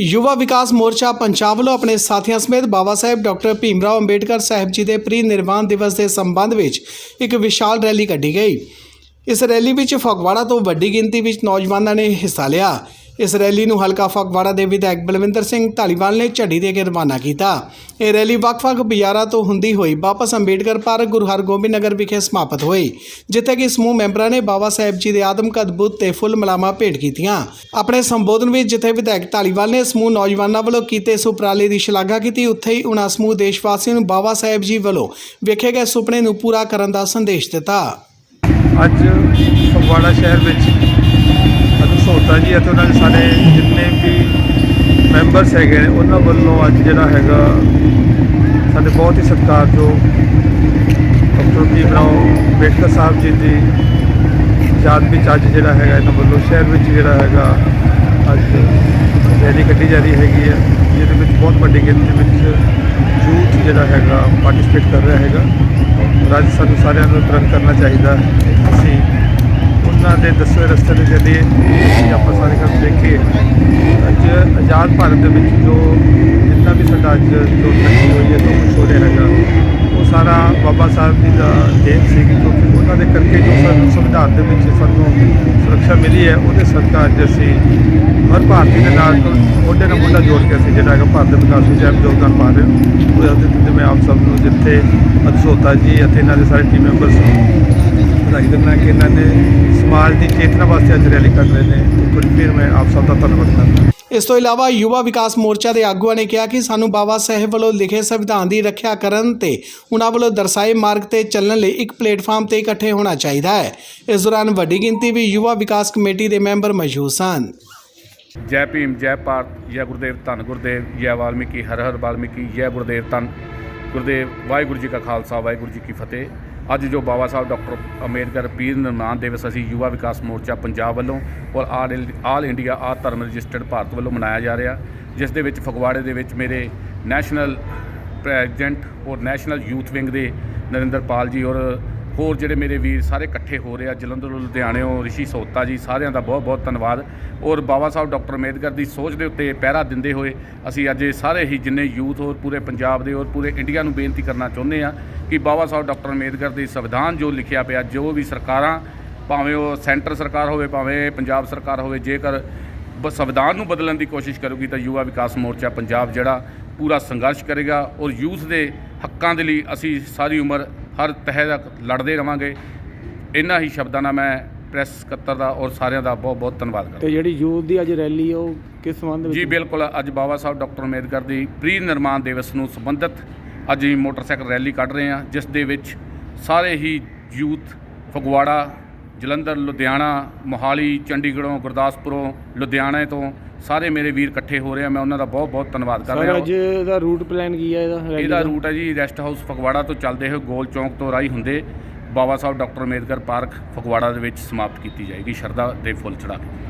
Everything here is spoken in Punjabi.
ਯੁਵਾ ਵਿਕਾਸ ਮੋਰਚਾ ਪੰਜਾਬ ਵੱਲੋਂ ਆਪਣੇ ਸਾਥੀਆਂ ਸਮੇਤ ਬਾਬਾ ਸਾਹਿਬ ਡਾਕਟਰ ਭੀਮਰਾਓ ਅੰਬੇਡਕਰ ਸਾਹਿਬ ਜੀ ਦੇ ਪ੍ਰੀ ਨਿਰਵਾਣ ਦਿਵਸ ਦੇ ਸੰਬੰਧ ਵਿੱਚ ਇੱਕ ਵਿਸ਼ਾਲ ਰੈਲੀ ਕੱਢੀ ਗਈ। ਇਸ ਰੈਲੀ ਵਿੱਚ ਫਗਵਾੜਾ ਤੋਂ ਵੱਡੀ ਗਿਣਤੀ ਵਿੱਚ ਨੌਜਵਾਨਾਂ ਨੇ ਹਿੱਸਾ ਲਿਆ। ਇਸ ਰੈਲੀ ਨੂੰ ਹਲਕਾ ਫਗਵਾੜਾ ਦੇ ਵਿਧਾਇਕ ਬਲਵਿੰਦਰ ਸਿੰਘ ਢਾਲੀਵਾਲ ਨੇ ਝੰਡੀ ਦੇ ਕੇ ਰਵਾਨਾ ਕੀਤਾ। ਇਹ ਰੈਲੀ ਵੱਖ-ਵੱਖ ਬਾਜ਼ਾਰਾਂ ਤੋਂ ਹੁੰਦੀ ਹੋਈ ਵਾਪਸ ਅੰਬੇਡਕਰ ਪਾਰਕ, ਗੁਰੂ ਹਰਗੋਬਿੰਦ ਨਗਰ ਵਿਖੇ ਸਮਾਪਤ ਹੋਈ, ਜਿੱਥੇ ਕਿ ਸਮੂਹ ਮੈਂਬਰਾਂ ਨੇ ਬਾਬਾ ਸਾਹਿਬ ਜੀ ਦੇ ਆਦਮਕਦ ਬੁੱਤ ਤੇ ਫੁੱਲ ਮਲਾਮਾ ਭੇਟ ਕੀਤੀਆਂ। ਆਪਣੇ ਸੰਬੋਧਨ ਵਿੱਚ ਜਿੱਥੇ ਵਿਧਾਇਕ ਢਾਲੀਵਾਲ ਨੇ ਸਮੂਹ ਨੌਜਵਾਨਾਂ ਵੱਲੋਂ ਕੀਤੇ ਸੁਪਰਾਲੇ ਦੀ ਸ਼ਲਾਘਾ ਕੀਤੀ, ਉੱਥੇ ਹੀ ਉਹਨਾਂ ਸਮੂਹ ਦੇਸ਼ ਵਾਸੀਆਂ ਨੂੰ ਬਾਬਾ ਸਾਹਿਬ ਜੀ ਵੱਲੋਂ ਵੇਖੇ ਗਏ ਸੁਪਨੇ ਨੂੰ ਪੂਰਾ ਕਰਨ ਦਾ ਸੰਦੇਸ਼ ਦਿੱਤਾ। ਅੱਜ ਫਗਵਾੜਾ ਸ਼ਹਿਰ ਵਿੱਚ ਅਨੁਸੋਤਾ ਜੀ, ਅਤੇ ਉਹਨਾਂ ਦੇ ਸਾਡੇ ਜਿੰਨੇ ਵੀ ਮੈਂਬਰਸ ਹੈਗੇ ਨੇ, ਉਹਨਾਂ ਵੱਲੋਂ ਅੱਜ ਜਿਹੜਾ ਹੈਗਾ, ਸਾਡੇ ਬਹੁਤ ਹੀ ਸਤਿਕਾਰਯੋਗ ਡਾਕਟਰ ਭੀਮਰਾਓ ਅੰਬੇਡਕਰ ਸਾਹਿਬ ਜੀ ਦੀ ਯਾਦ ਵਿੱਚ ਅੱਜ ਜਿਹੜਾ ਹੈਗਾ, ਇਹਨਾਂ ਵੱਲੋਂ ਸ਼ਹਿਰ ਵਿੱਚ ਜਿਹੜਾ ਹੈਗਾ, ਅੱਜ ਰੈਲੀ ਕੱਢੀ ਜਾ ਰਹੀ ਹੈਗੀ ਹੈ, ਜਿਹਦੇ ਵਿੱਚ ਬਹੁਤ ਵੱਡੀ ਗਿਣਤੀ ਵਿੱਚ ਯੂਥ ਜਿਹੜਾ ਹੈਗਾ ਪਾਰਟਿਸਿਪੇਟ ਕਰ ਰਿਹਾ ਹੈਗਾ ਔਰ ਅੱਜ ਸਾਨੂੰ ਸਾਰਿਆਂ ਨੂੰ ਤੁਰੰਤ ਕਰਨਾ ਚਾਹੀਦਾ ਹੈ। ਅਸੀਂ ਉਹਨਾਂ ਦੇ ਦੱਸੇ ਰਸਤੇ ਤੇ ਚੱਲੀਏ ਅਸੀਂ ਆਪਾਂ ਸਾਰੇ ਕੰਮ ਦੇਖੀਏ ਅੱਜ ਆਜ਼ਾਦ ਭਾਰਤ ਦੇ ਵਿੱਚ ਜੋ ਜਿੰਨਾ ਵੀ ਸਾਡਾ ਅੱਜ ਜੋ ਤਰੱਕੀ ਹੋਈ ਹੈ, ਜੋ ਕੁਛ ਹੋ ਰਿਹਾ ਹੈਗਾ ਉਹ ਸਾਰਾ ਬਾਬਾ ਸਾਹਿਬ ਜੀ ਦਾ ਦੇਣ ਸੀ ਕਿਉਂਕਿ ਉਹਨਾਂ ਦੇ ਕਰਕੇ ਜੋ ਸਾਨੂੰ ਸੰਵਿਧਾਨ ਦੇ ਵਿੱਚ ਸਾਨੂੰ ਸੁਰੱਖਿਆ ਮਿਲੀ ਹੈ, ਉਹਦੇ ਸਰਕਾਰ ਅੱਜ ਅਸੀਂ ਹਰ ਭਾਰਤੀ ਦੇ ਨਾਲ ਮੋਢੇ ਨਾਲ ਮੋਢਾ ਜੋੜ ਕੇ ਅਸੀਂ ਜਿਹੜਾ ਹੈਗਾ ਭਾਰਤ ਦੇ ਵਿਕਾਸ ਵਿੱਚ ਅਹਿਮ ਯੋਗਦਾਨ ਪਾ ਰਹੇ ਹਾਂ। ਉਹਦੇ ਤੇ ਮੈਂ ਆਪ ਸਭ ਨੂੰ ਜਿੱਥੇ ਅਦਸੋਤਾ ਜੀ ਅਤੇ ਇਹਨਾਂ ਦੇ ਸਾਰੇ ਟੀਮ ਮੈਂਬਰਸ ਨੂੰ ਵਧਾਈ ਦਿੰਦਾ ਕਿ ਇਹਨਾਂ ਨੇ ਸਮਾਜ ਦੀ ਚੇਤਨਾ ਵਾਸਤੇ ਅੱਜ ਰੈਲੀ ਕਰ ਰਹੇ ਨੇ। ਇੱਕ ਵਾਰੀ ਫਿਰ ਮੈਂ ਆਪ ਸਭ ਦਾ ਧੰਨਵਾਦ ਕਰਦਾ ਇਸ ਤੋਂ ਇਲਾਵਾ ਯੁਵਾ ਵਿਕਾਸ ਮੋਰਚਾ ਦੇ ਆਗੂਆਂ ਨੇ ਕਿਹਾ ਕਿ ਸਾਨੂੰ ਬਾਬਾ ਸਾਹਿਬ ਵੱਲੋਂ ਲਿਖੇ ਸੰਵਿਧਾਨ ਦੀ ਰੱਖਿਆ ਕਰਨ ਤੇ ਉਹਨਾਂ ਵੱਲੋਂ ਦਰਸਾਏ ਮਾਰਗ ਤੇ ਚੱਲਣ ਲਈ ਇੱਕ ਪਲੇਟਫਾਰਮ ਤੇ ਇਕੱਠੇ ਹੋਣਾ ਚਾਹੀਦਾ ਹੈ। ਇਸ ਦੌਰਾਨ ਵੱਡੀ ਗਿਣਤੀ ਵਿੱਚ ਯੁਵਾ ਵਿਕਾਸ ਕਮੇਟੀ ਦੇ ਮੈਂਬਰ ਮੌਜੂਦ ਸਨ। ਜੈ ਭੀਮ ਜੈ ਭਾਰਤ ਜੈ ਗੁਰਦੇਵ ਧੰਨ ਗੁਰਦੇਵ ਜੈ ਵਾਲਮੀਕੀ ਹਰ ਹਰ ਵਾਲਮੀਕੀ ਜੈ ਗੁਰਦੇਵ ਧੰਨ। ਗੁਰਦੇਵ ਵਾਹਿਗੁਰੂ ਜੀ ਕਾ ਖਾਲਸਾ ਵਾਹਿਗੁਰੂ ਜੀ ਕੀ ਫਤਿਹ। ਅੱਜ ਜੋ ਬਾਬਾ ਸਾਹਿਬ ਡਾਕਟਰ ਅੰਬੇਦਕਰ ਪੀਰ ਨਿਰਮਾਣ ਦਿਵਸ ਅਸੀਂ ਯੁਵਾ ਵਿਕਾਸ ਮੋਰਚਾ ਪੰਜਾਬ ਵੱਲੋਂ ਔਰ ਆਲ ਇੰ- ਆਲ ਇੰਡੀਆ ਆ ਧਰਮ ਰਜਿਸਟਰਡ ਭਾਰਤ ਵੱਲੋਂ ਮਨਾਇਆ ਜਾ ਰਿਹਾ। ਜਿਸ ਦੇ ਵਿੱਚ ਫਗਵਾੜੇ ਦੇ ਵਿੱਚ ਮੇਰੇ ਨੈਸ਼ਨਲ ਪ੍ਰੈਜ਼ੀਡੈਂਟ ਔਰ ਨੈਸ਼ਨਲ ਯੂਥ ਵਿੰਗ ਦੇ ਨਰਿੰਦਰ ਪਾਲ ਜੀ ਔਰ ਹੋਰ ਜਿਹੜੇ ਮੇਰੇ ਵੀਰ ਸਾਰੇ ਇਕੱਠੇ ਹੋ ਰਹੇ ਆ, ਜਲੰਧਰ ਲੁਧਿਆਣਿਓਂ ਰਿਸ਼ੀ ਸੋਤਾ ਜੀ, ਸਾਰਿਆਂ ਦਾ ਬਹੁਤ ਬਹੁਤ ਧੰਨਵਾਦ। ਔਰ ਬਾਬਾ ਸਾਹਿਬ, ਡਾਕਟਰ ਅੰਬੇਦਕਰ ਦੀ ਸੋਚ ਦੇ ਉੱਤੇ ਪਹਿਰਾ ਦਿੰਦੇ ਹੋਏ ਅਸੀਂ ਅੱਜ ਸਾਰੇ ਹੀ ਜਿੰਨੇ ਯੂਥ ਔਰ ਪੂਰੇ ਪੰਜਾਬ ਦੇ ਔਰ ਪੂਰੇ ਇੰਡੀਆ ਨੂੰ ਬੇਨਤੀ ਕਰਨਾ ਚਾਹੁੰਦੇ ਆ ਕਿ ਬਾਬਾ ਸਾਹਿਬ, ਡਾਕਟਰ ਅੰਬੇਦਕਰ ਦੀ ਸੰਵਿਧਾਨ ਜੋ ਲਿਖਿਆ ਪਿਆ, ਜੋ ਵੀ ਸਰਕਾਰਾਂ, ਭਾਵੇਂ ਉਹ ਸੈਂਟਰ ਸਰਕਾਰ ਹੋਵੇ, ਭਾਵੇਂ ਪੰਜਾਬ ਸਰਕਾਰ ਹੋਵੇ, ਜੇਕਰ ਬ- ਸੰਵਿਧਾਨ ਨੂੰ ਬਦਲਣ ਦੀ ਕੋਸ਼ਿਸ਼ ਕਰੂਗੀ ਤਾਂ ਯੁਵਾ ਵਿਕਾਸ ਮੋਰਚਾ ਪੰਜਾਬ ਜਿਹੜਾ ਪੂਰਾ ਸੰਘਰਸ਼ ਕਰੇਗਾ ਔਰ ਯੂਥ ਦੇ ਹੱਕਾਂ ਦੇ ਲਈ ਅਸੀਂ ਸਾਰੀ ਉਮਰ ਹਰ ਤਹਿ ਤੱਕ ਲੜਦੇ ਰਵਾਂਗੇ। ਇਹਨਾਂ ਹੀ ਸ਼ਬਦਾਂ ਨਾਲ ਮੈਂ ਪ੍ਰੈਸ ਸਕੱਤਰ ਦਾ ਔਰ ਸਾਰਿਆਂ ਦਾ ਬਹੁਤ ਬਹੁਤ ਧੰਨਵਾਦ ਕਰਦਾ ਤੇ ਜਿਹੜੀ ਯੂਥ ਦੀ ਅੱਜ ਰੈਲੀ ਉਹ ਕਿਸ ਸੰਬੰਧ ਵਿੱਚ ਜੀ ਬਿਲਕੁਲ। ਅੱਜ ਬਾਬਾ ਸਾਹਿਬ ਡਾਕਟਰ ਅੰਬੇਦਕਰ ਦੀ ਪ੍ਰੀ ਨਿਰਮਾਣ ਦਿਵਸ ਨੂੰ ਸੰਬੰਧਿਤ ਅੱਜ ਅਸੀਂ ਮੋਟਰਸਾਈਕਲ ਰੈਲੀ ਕੱਢ ਰਹੇ ਹਾਂ ਜਿਸ ਦੇ ਵਿੱਚ ਸਾਰੇ ਹੀ ਯੂਥ ਫਗਵਾੜਾ ਜਲੰਧਰ ਲੁਧਿਆਣਾ ਮੋਹਾਲੀ ਚੰਡੀਗੜ੍ਹੋਂ ਗੁਰਦਾਸਪੁਰੋਂ ਲੁਧਿਆਣੇ ਤੋਂ ਸਾਰੇ ਮੇਰੇ ਵੀਰ ਇਕੱਠੇ ਹੋ ਰਹੇ ਆ। ਮੈਂ ਉਹਨਾਂ ਦਾ ਬਹੁਤ ਬਹੁਤ ਧੰਨਵਾਦ ਕਰ ਰਿਹਾ ਅੱਜ ਦਾ ਰੂਟ ਪਲਾਨ ਕੀ ਹੈ ਇਹਦਾ? ਇਹਦਾ? ਰੂਟ ਹੈ ਜੀ ਰੈਸਟ ਹਾਊਸ ਫਗਵਾੜਾ ਤੋਂ ਚੱਲਦੇ ਹੋਏ ਗੋਲ ਚੌਂਕ ਤੋਂ ਰਾਈ ਹੁੰਦੇ ਬਾਬਾ ਸਾਹਿਬ ਡਾਕਟਰ ਅੰਬੇਦਕਰ ਪਾਰਕ ਫਗਵਾੜਾ ਦੇ ਵਿੱਚ ਸਮਾਪਤ ਕੀਤੀ ਜਾਏਗੀ ਸ਼ਰਧਾ ਦੇ ਫੁੱਲ ਚੜਾ ਕੇ।